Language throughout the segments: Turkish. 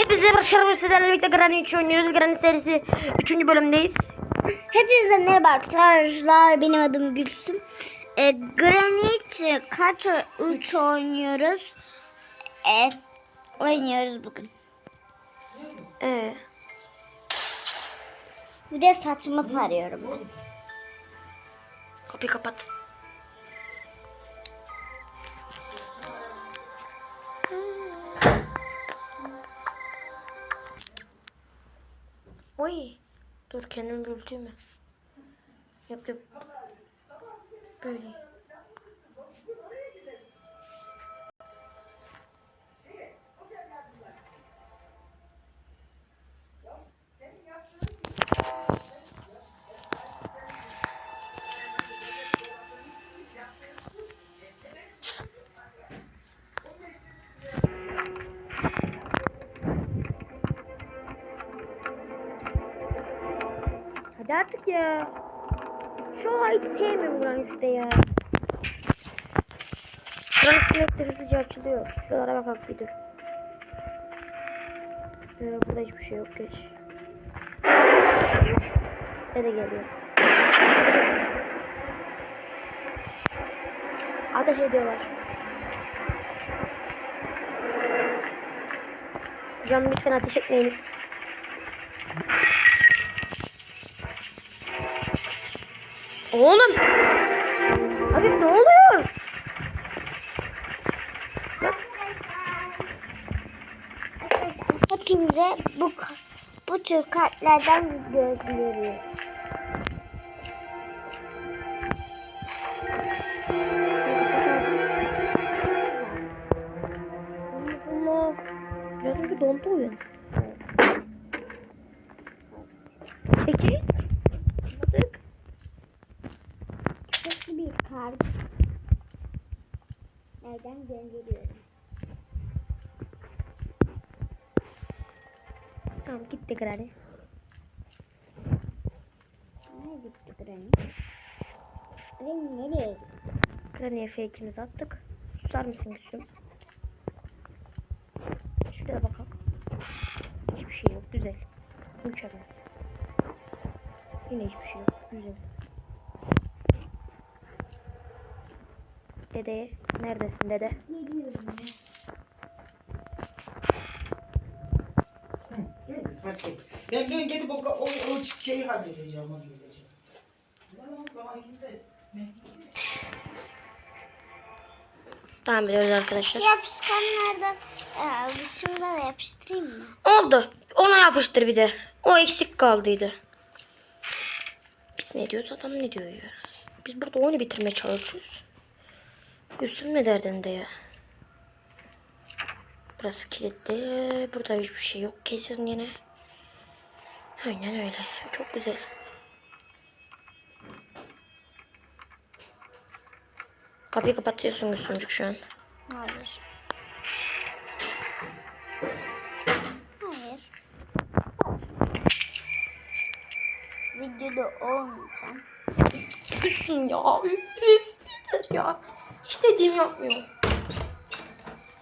Hepinize başarılı sizlerle birlikte Granny 3 oynuyoruz. Granny serisi 3. bölümdeyiz. Hepinize merhaba arkadaşlar. Benim adım Gülsüm. E, Granite kaç 3 oynuyoruz. E, oynuyoruz bugün. Ee, Bir de saçımı tarıyorum kapıyı kapat. Oy. Dur kendimi böldüğüm mü? Yok yok. Böyle. Ya. Şu an hiç sevmiyorum buranın işte ya. Buranın sinekleri hızlıca açılıyor. Şuralara bakalım bir dur. Ee, burada hiçbir şey yok geç. Dede geliyor. Ateş ediyorlar. Canım lütfen ateş etmeyiniz. Oğlum. Abi ne oluyor? Hepinize bu bu tür kartlardan gönderiyorum. Allah. Yazın bir dondu oyun. Peki. Baktık. Çok bir kart. Nereden gönderiyorum? Tamam gitti Granny. Nereye gitti Granny? Granny nereye gitti? Granny'e fake'imizi attık. Susar mısın Gülsüm? Şuraya bakalım. Hiçbir şey yok. Güzel. Mükemmel. Yine hiçbir şey yok. Güzel. Dede neredesin dede? Geliyorum ya. Hadi. Ben ben gidip o, o, o şeyi halledeceğim, halledeceğim. Tamam biliyoruz arkadaşlar. Yapışkanlardan e, şundan da yapıştırayım mı? Oldu. Ona yapıştır bir de. O eksik kaldıydı. Biz ne diyoruz adam ne diyor ya. Biz burada oyunu bitirmeye çalışıyoruz. Ne derdinde ya. Burası kilitli. Burada hiçbir şey yok kesin yine. Aynen öyle. Çok güzel. Kapıyı kapatıyorsun Gülsümcük şu an. Hayır. Hayır. Videoda olmayacağım. Gülsüm ya. Üf, yeter ya. İstediğim yapmıyor.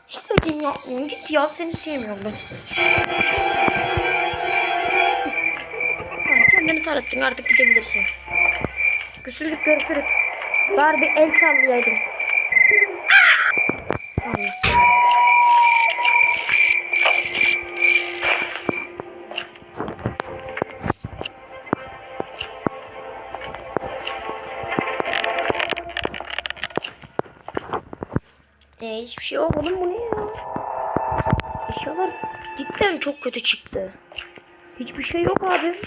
İstediğim yapmıyor. Git ya seni sevmiyorum ben. Kendini tanıttın artık gidebilirsin. Gülsümcük görüşürüz. Bari bir el sallayaydın. Hiçbir şey yok oğlum bu ne ya? Eşyalar cidden çok kötü çıktı. Hiçbir şey yok abi.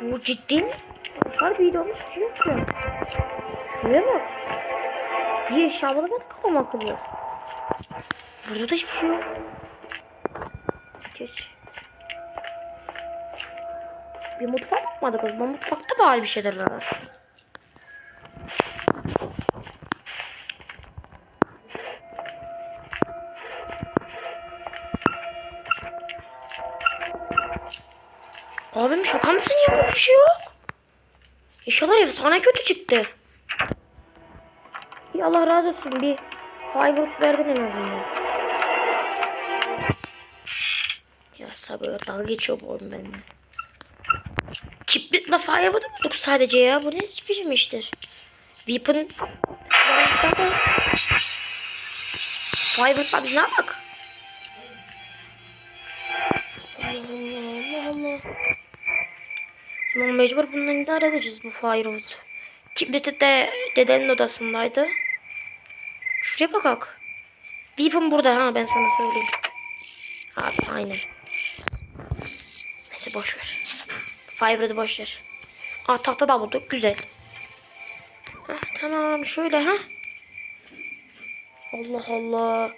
Bu ciddi mi? Harbi olmuş bir şey yok. Şuraya bak. Bir eşya bulamadık kafam akıllı. Burada da hiçbir şey yok. Geç. Bir mutfağa bakmadık zaman. Mutfakta bari bir şeyler var. Abim şaka mısın ya? Bir şey yok. Eşyalar efsane kötü çıktı. İyi Allah razı olsun bir Fiverr verdin en azından. sabır. Dalga geçiyor bu oyun benimle. Kibritle firewood'u bulduk sadece ya. Bu ne biçim iştir? Weapon Firewood'la biz ne yapak? Allah Allah Allah. Zaman mecbur bununla idare edeceğiz bu Firewood. Kibrit de dedenin odasındaydı. Şuraya bakak. Weapon burada ha ben sana söyleyeyim. Abi aynen. Neyse boş ver. Firewood'u boş. Aa tahta da bulduk güzel. Heh, tamam şöyle ha. Allah Allah.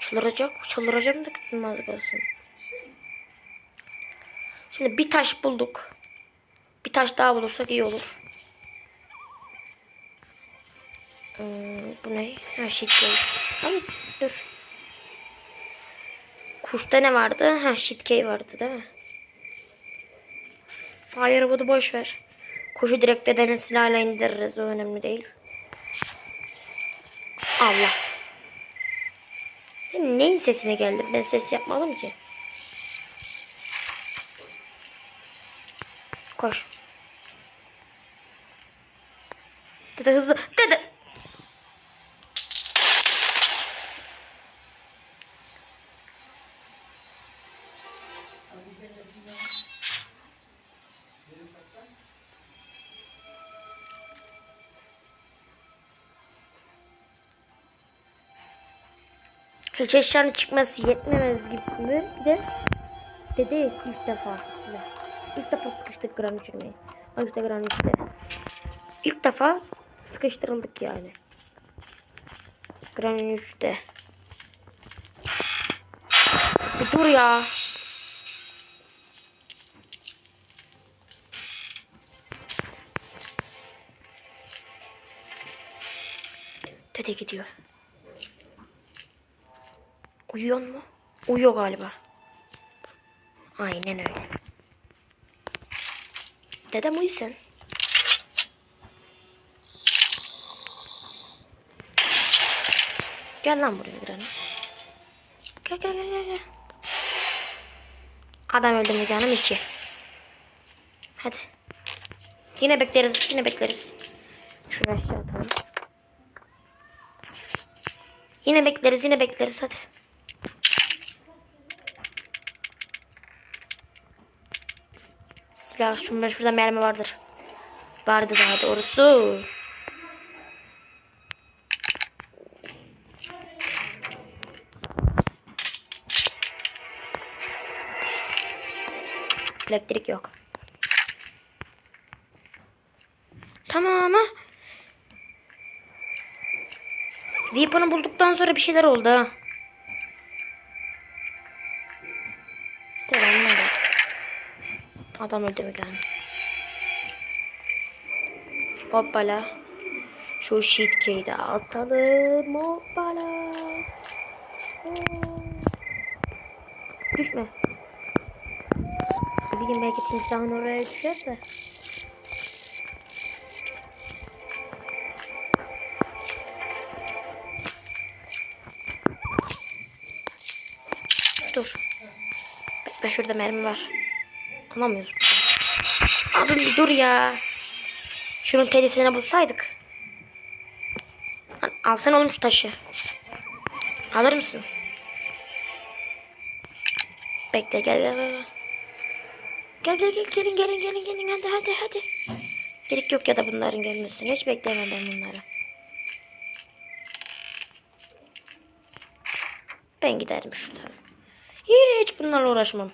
Çıldıracak, çıldıracağım da gittim az kalsın. Şimdi bir taş bulduk. Bir taş daha bulursak iyi olur. Hmm, bu ne? Ha shit cake. Hayır dur. Kuşta ne vardı? Ha shit cake vardı değil mi? Firewood'u boş ver. Kuşu direkt dedenin silahla indiririz. O önemli değil. Allah. Sen neyin sesine geldin? Ben ses yapmadım ki. Koş. Dede hızlı. Dede. Hiç eşyanın çıkması yetmemez gibi? Bir de dede ilk defa. İlk defa sıkıştık gram. O işte gram işte. İlk defa sıkıştırıldık yani. Gram 3'te. Bir dur ya. Dede gidiyor. Uyuyor mu? Uyuyor galiba. Aynen öyle. Dedem uyu sen. Gel lan buraya Granny. Gel gel gel gel. Adam öldü mü canım iki. Hadi. Yine bekleriz yine bekleriz. Şunu aşağı atalım. Yine bekleriz yine bekleriz hadi. Silah şunda şurada mermi vardır. Vardı daha doğrusu. Elektrik yok. Tamam ama Weapon'u bulduktan sonra bir şeyler oldu ha. Adam öldü mü yani? Hoppala. Şu shitcake'i de atalım. Hoppala. Düşme. Ne bileyim belki timsahın oraya düşerse. Dur. Bekle şurada mermi var. Alamıyoruz. Abi bir dur ya. Şunun tedisini bulsaydık. Lan alsana oğlum şu taşı. Alır mısın? Bekle gel gel gel. Gel gel gel gelin gelin gelin gelin hadi hadi hadi. Gerek yok ya da bunların gelmesine. Hiç beklemem ben bunları. Ben giderim şuradan. Hiç bunlarla uğraşmam.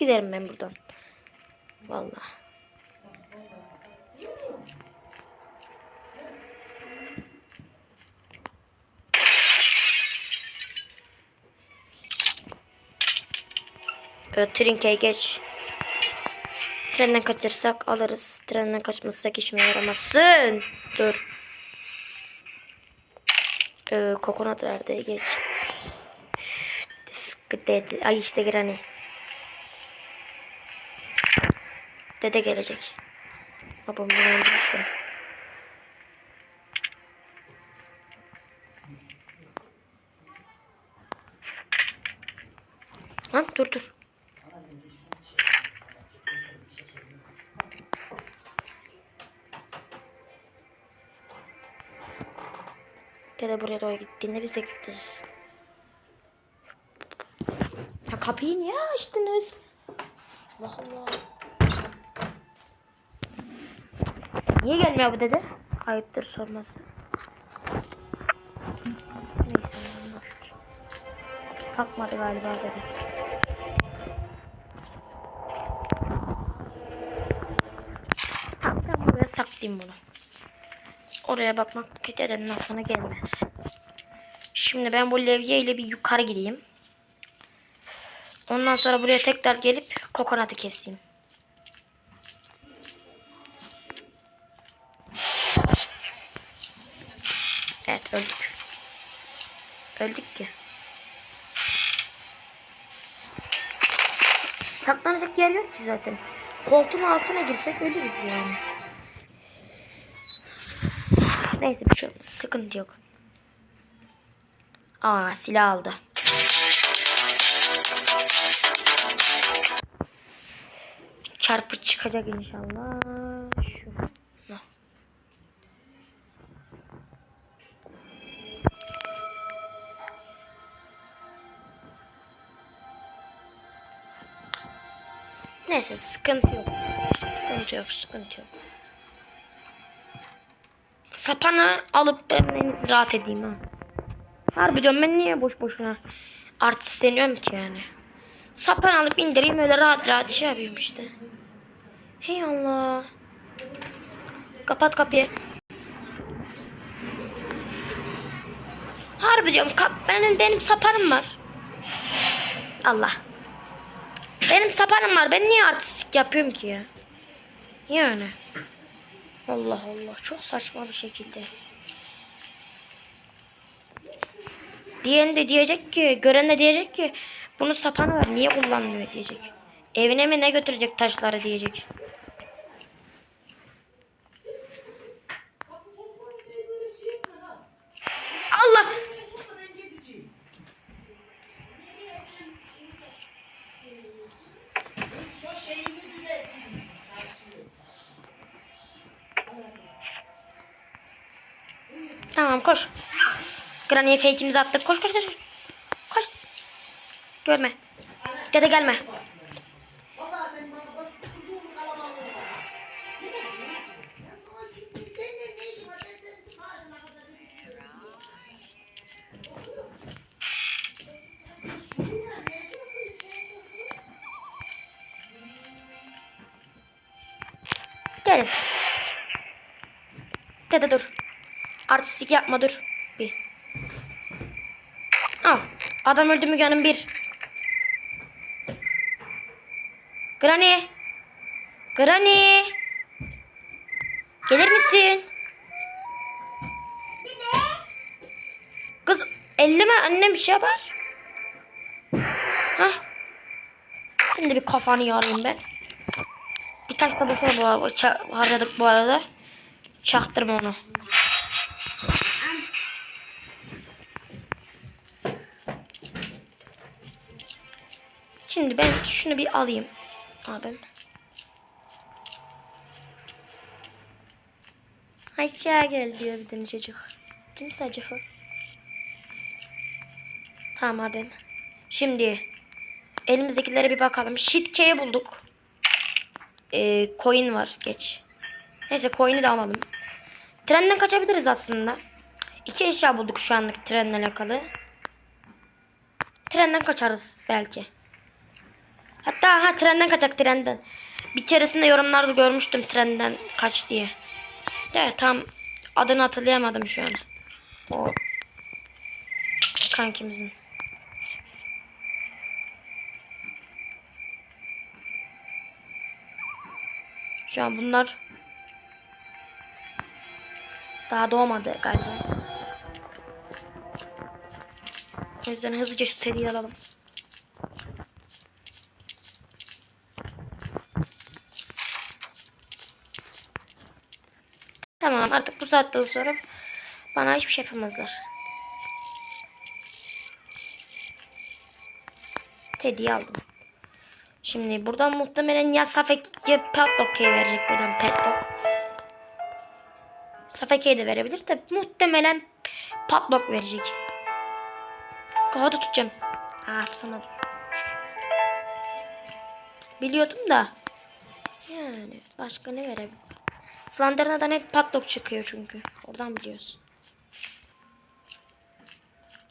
Giderim ben buradan. Vallahi. Evet, Trinke'ye geç. Trenden kaçırsak alırız. Trenden kaçmazsak işime yaramazsın. Dur. Ee, kokonat verdi geç. Ay işte Granny. Dede gelecek. Babam bunu öldürürse. Lan dur dur. Dede buraya doğru gittiğinde biz de gideriz. Ya kapıyı niye açtınız? Allah Allah. Niye gelmiyor bu dede? Ayıptır sorması. Neyse ben boş ver. Kalkmadı galiba dede. Tamam ben buraya saklayayım bunu. Oraya bakmak kötü edenin aklına gelmez. Şimdi ben bu levye ile bir yukarı gideyim. Ondan sonra buraya tekrar gelip kokonatı keseyim. Öldük ki. Saklanacak yer yok ki zaten. Koltuğun altına girsek ölürüz yani. Neyse bir şey. Sıkıntı yok. Aa silah aldı. Çarpı çıkacak inşallah. Neyse sıkıntı yok. Sıkıntı yok, sıkıntı yok. Sapanı alıp iyisi rahat edeyim ha. Harbi ben niye boş boşuna artistleniyorum ki yani. Sapan alıp indireyim öyle rahat rahat şey yapayım işte. Hey Allah. Kapat kapıyı. Harbi diyorum kap benim benim sapanım var. Allah. Benim sapanım var. Ben niye artistik yapıyorum ki ya? Yani. Allah Allah. Çok saçma bir şekilde. Diyen de diyecek ki, gören de diyecek ki bunu sapanı var. Niye kullanmıyor diyecek. Evine mi ne götürecek taşları diyecek. Tamam koş. Granny'e fake'imizi attık. Koş koş koş. koş. Görme. Dede gelme. Gelin. Dede dur. Artistik yapma dur. Bir. Al. Adam öldü Müge Hanım bir. Granny. Granny. Gelir misin? Kız elleme annem bir şey yapar. Hah. Şimdi bir kafanı yarayım ben. Bir taş da boşuna bu harcadık bu arada. Çaktırma onu. Şimdi ben şunu bir alayım. Abim. Aşağı gel diyor bir tane çocuk. Kimse acaba? Tamam abim. Şimdi elimizdekilere bir bakalım. Shitke'yi bulduk. Ee, coin var geç. Neyse coin'i de alalım. Trenden kaçabiliriz aslında. İki eşya bulduk şu anlık trenle alakalı. Trenden kaçarız belki. Hatta ha trenden kaçak trenden. Bir keresinde yorumlarda görmüştüm trenden kaç diye. De tam adını hatırlayamadım şu an. O kankimizin. Şu an bunlar daha doğmadı galiba. O yüzden hızlıca şu seriyi alalım. Tamam artık bu saatten sonra bana hiçbir şey yapamazlar. Teddy'yi aldım. Şimdi buradan muhtemelen ya Safek ya Padlock'e verecek buradan Padlock. Safeke'ye de verebilir de muhtemelen patlok verecek. Kafada tutacağım. Aa tutamadım. Biliyordum da. Yani başka ne verebilirim? Slender'dan hep patlok çıkıyor çünkü. Oradan biliyoruz.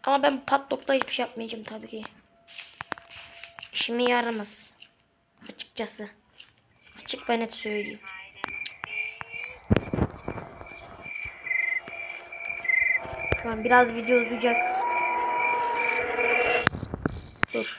Ama ben patlokla hiçbir şey yapmayacağım tabii ki. İşime yaramaz. Açıkçası. Açık ve net söyleyeyim. Şu an biraz video uzayacak. Dur.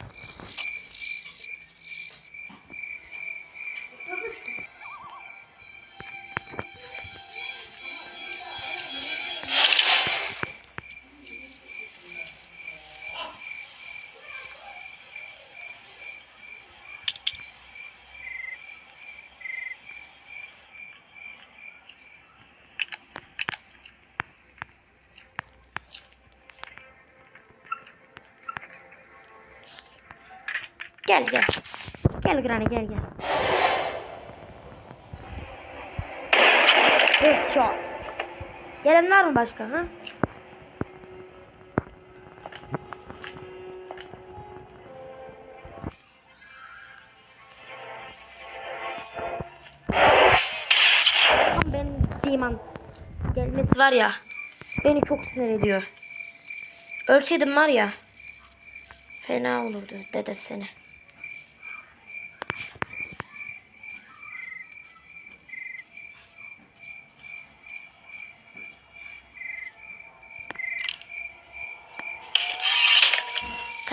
Gel gel. Gel Granny gel gel. Headshot. Gelen var mı başka ha? Tam benim Diman gelmesi var ya. Beni çok sinir ediyor. Ölseydim var ya. Fena olurdu dede seni.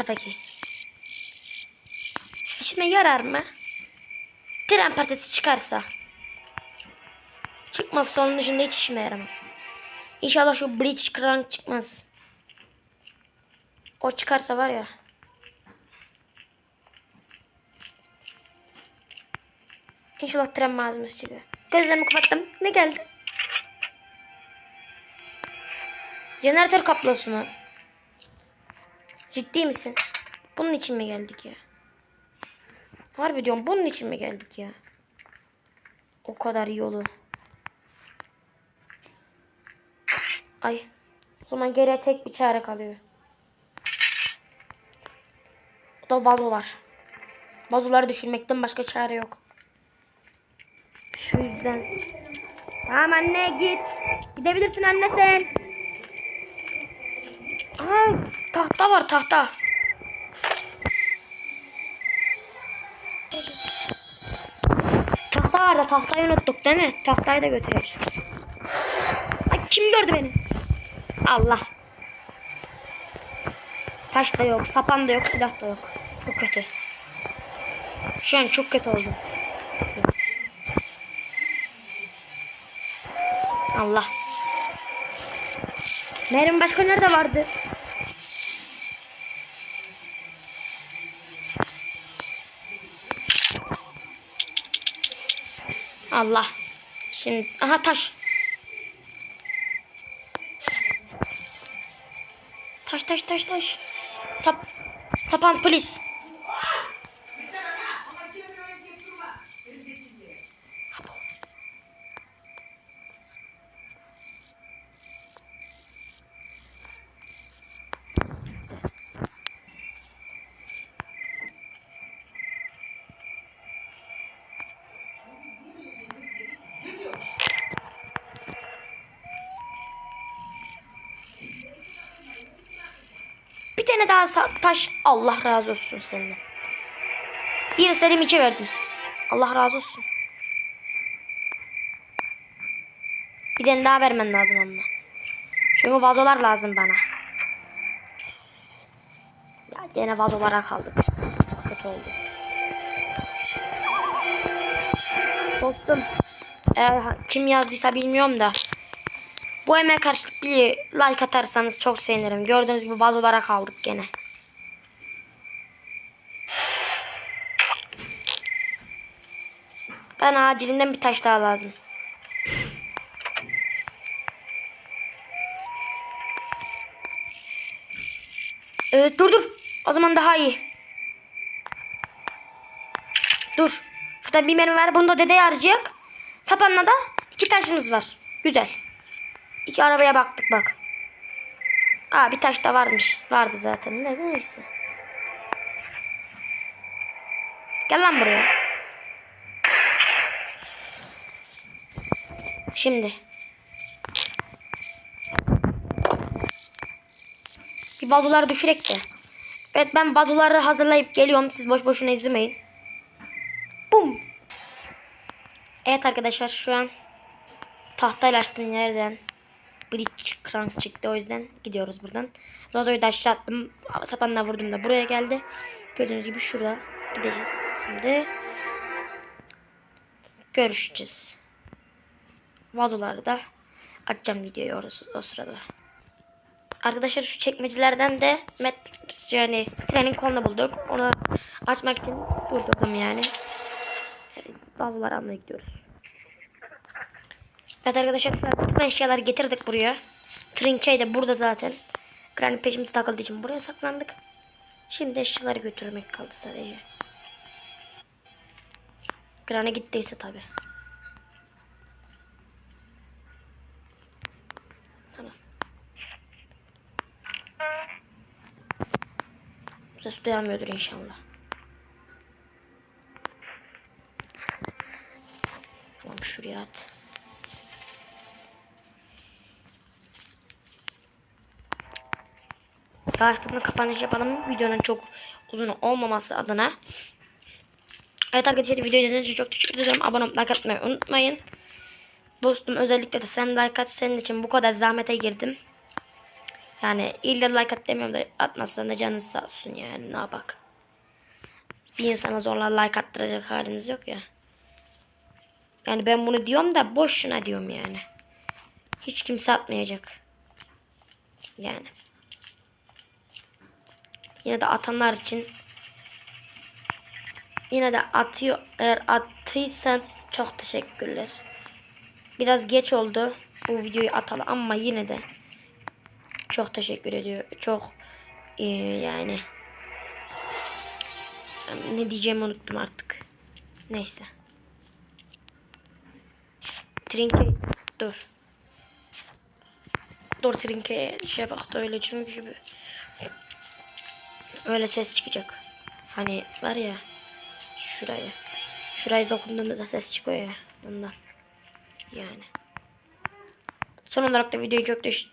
Safaki. İşime yarar mı? Tren partisi çıkarsa. Çıkmazsa onun dışında hiç işime yaramaz. İnşallah şu Bleach Crank çıkmaz. O çıkarsa var ya. İnşallah tren malzemesi çıkıyor. Gözlerimi kapattım. Ne geldi? Jeneratör kablosu mu? Ciddi misin? Bunun için mi geldik ya? Harbi diyorum bunun için mi geldik ya? O kadar yolu. Ay. O zaman geriye tek bir çare kalıyor. O da vazolar. Vazoları düşürmekten başka çare yok. Şu yüzden. Tamam anne git. Gidebilirsin anne sen. Aa, tahta var tahta. Tahta var da tahtayı unuttuk değil mi? Tahtayı da götürür. Ay kim gördü beni? Allah. Taş da yok, sapan da yok, silah da yok. Çok kötü. Şu an çok kötü oldu. Allah. Meryem başka nerede vardı? Allah. Şimdi aha taş. Taş taş taş taş. Sap sapan polis. Tane daha taş. Allah razı olsun senden. Bir istedim iki verdim. Allah razı olsun. Bir tane daha vermen lazım ama. Çünkü vazolar lazım bana. Ya gene vazolara kaldık. Kötü oldu. Dostum. Eğer kim yazdıysa bilmiyorum da. Bu emeğe karşılık bir like atarsanız çok sevinirim. Gördüğünüz gibi vazolara kaldık gene. Ben acilinden bir taş daha lazım. Evet dur dur. O zaman daha iyi. Dur. Şurada bir mermi var. Bunu da dedeye harcayacak. Sapanla da iki taşımız var. Güzel. İki arabaya baktık bak. Aa bir taş da varmış. Vardı zaten. Ne neyse. Gel lan buraya. Şimdi. Bir vazoları düşürek de. Evet ben vazoları hazırlayıp geliyorum. Siz boş boşuna izlemeyin. Bum. Evet arkadaşlar şu an tahtayla açtığım yerden bridge crank çıktı o yüzden gidiyoruz buradan. Vazoyu da aşağı attım. Sapanla vurdum da buraya geldi. Gördüğünüz gibi şuraya gideceğiz. Şimdi görüşeceğiz. Vazoları da açacağım videoyu orası, o sırada. Arkadaşlar şu çekmecelerden de met yani trenin kolunu bulduk. Onu açmak için durdurdum yani. Vazoları almaya gidiyoruz. Evet arkadaşlar bütün eşyaları getirdik buraya. Trinkey de burada zaten. Granny peşimize takıldığı için buraya saklandık. Şimdi eşyaları götürmek kaldı sadece. Granny gittiyse tabi. Tamam. Ses duyamıyordur inşallah. Tamam şuraya at. Yavaştan kapanış yapalım. Videonun çok uzun olmaması adına. Evet arkadaşlar videoyu izlediğiniz için çok teşekkür ederim. Abone olmayı, like atmayı unutmayın. Dostum özellikle de sen like at. Senin için bu kadar zahmete girdim. Yani illa like at demiyorum da atmazsan da canınız sağ olsun yani ne bak. Bir insana zorla like attıracak halimiz yok ya. Yani ben bunu diyorum da boşuna diyorum yani. Hiç kimse atmayacak. Yani. Yine de atanlar için yine de atıyor eğer attıysan çok teşekkürler. Biraz geç oldu bu videoyu atalı ama yine de çok teşekkür ediyor. Çok iyi yani. Ne diyeceğimi unuttum artık. Neyse. Trinke dur. Dur Trinke şey bak da öyle çünkü. Öyle ses çıkacak. Hani var ya şuraya. Şuraya dokunduğumuzda ses çıkıyor ya. Ondan. Yani. Son olarak da videoyu çok teş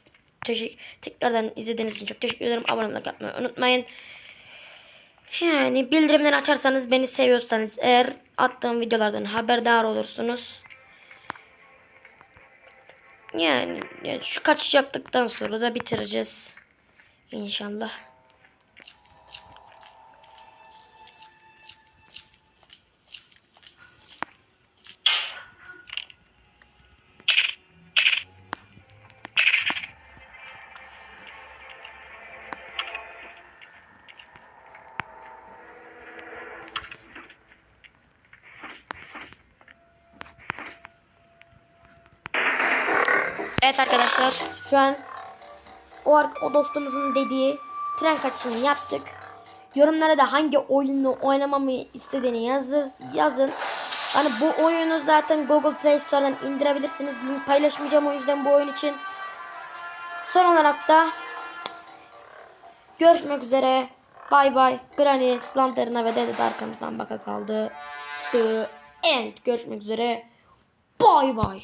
teşekkür tekrardan izlediğiniz için çok teşekkür ederim. Abone olmayı yapmayı unutmayın. Yani bildirimleri açarsanız beni seviyorsanız eğer attığım videolardan haberdar olursunuz. Yani, yani şu kaçış yaptıktan sonra da bitireceğiz. İnşallah. Arkadaşlar şu an o, o dostumuzun dediği tren kaçışını yaptık. Yorumlara da hangi oyunu oynamamı istediğini yazır, yazın. Hani bu oyunu zaten Google Play Store'dan indirebilirsiniz. Link paylaşmayacağım o yüzden bu oyun için. Son olarak da görüşmek üzere. Bay bay. Granny, Slanterna ve Dede de arkamızdan baka kaldı. The end. Görüşmek üzere. Bay bay.